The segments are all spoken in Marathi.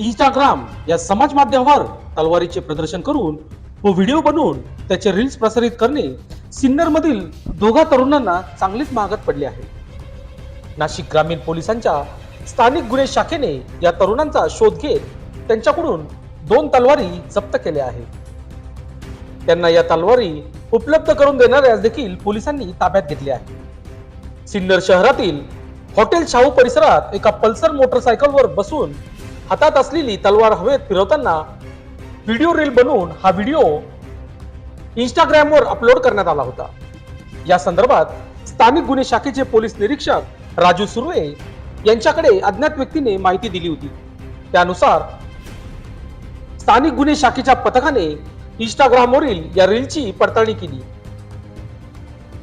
इंस्टाग्राम या समाज माध्यमावर तलवारीचे प्रदर्शन करून व व्हिडिओ बनवून त्याचे रील्स प्रसारित करणे सिन्नरमधील दोघा तरुणांना चांगलीच महागात पडले आहे. नाशिक ग्रामीण पोलिसांच्या स्थानिक गुन्हे शाखेने या तरुणांचा शोध घेत त्यांच्याकडून दोन तलवारी जप्त केल्या आहेत. त्यांना या तलवारी उपलब्ध करून देणाऱ्यास देखील पोलिसांनी ताब्यात घेतले आहे सिन्नर शहरातील हॉटेल शाहू परिसरात एका पल्सर मोटरसायकलवर बसून हातात असलेली तलवार हवेत फिरवताना व्हिडिओ रील बनवून हा व्हिडिओ इंस्टाग्रामवर अपलोड करण्यात आला होता. या संदर्भात स्थानिक गुन्हे शाखेचे पोलीस निरीक्षक राजू सुर्वे यांच्याकडे अज्ञात व्यक्तीने माहिती दिली होती. त्यानुसार स्थानिक गुन्हे शाखेच्या पथकाने इंस्टाग्रामवरील या रीलची पडताळणी केली.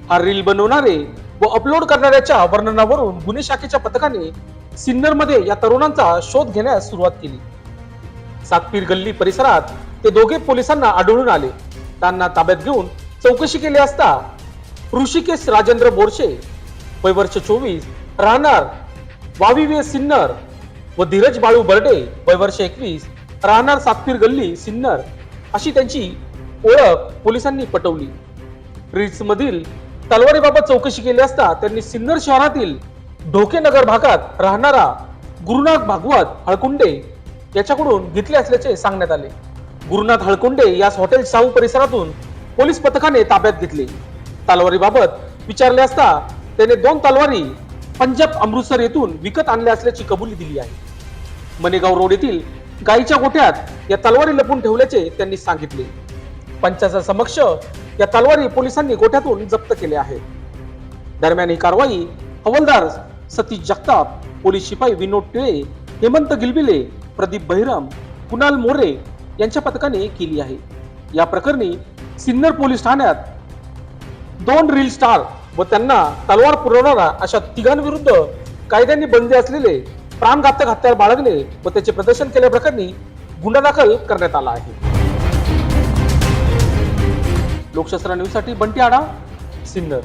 हा रील बनवणारे व अपलोड करणाऱ्याच्या वर्णनावरून गुन्हे शाखेच्या पथकाने सिन्नरमध्ये या तरुणांचा शोध घेण्यास सुरुवात केली. सातपीर गल्ली परिसरात ते दोघे पोलिसांना आढळून आले. त्यांना ताब्यात घेऊन चौकशी केली असता ऋषिकेश राजेंद्र बोरशे वय वर्ष चोवीस राहणार वाविवे सिन्नर व धीरज बाळू बर्डे वय वर्ष एकवीस राहणार सातपीर गल्ली सिन्नर अशी त्यांची ओळख पोलिसांनी पटवली. रिट्समधील तलवारीबाबत चौकशी केली असता त्यांनी सिन्नर शहरातील ढोकेनगर भागात राहणारा गुरुनाथ भागवत हळकुंडे याच्याकडून घेतले असल्याचे सांगण्यात आले. गुरुनाथ हळकुंडे यास हॉटेल शाहू परिसरातून पोलीस पथकाने ताब्यात घेतले. तलवारीबाबत विचारले असता त्याने दोन तलवारी पंजाब अमृतसर येथून विकत आणल्या असल्याची कबुली दिली आहे. मनेगाव रोड येथील गायीच्या गोठ्यात या तलवारी लपून ठेवल्याचे त्यांनी सांगितले. पंचाचा समक्ष या तलवारी पोलिसांनी गोठ्यातून जप्त केल्या आहेत. दरम्यान ही कारवाई हवालदार सतीश जगताप पोलीस शिपाई विनोद टिळे हेमंत गिलबिले प्रदीप बहिराम कुणाल मोरे यांच्या पथकाने केली आहे. या प्रकरणी सिन्नर पोलीस ठाण्यात दोन रील स्टार व त्यांना तलवार पुरवणारा अशा तिघांविरुद्ध कायद्याने बंदी असलेले प्राणघातक हत्यार बाळगले व त्याचे प्रदर्शन केल्याप्रकरणी गुन्हा दाखल करण्यात आला आहे. लोकशास्त्र न्यूजसाठी बंटी आडा सिन्नर.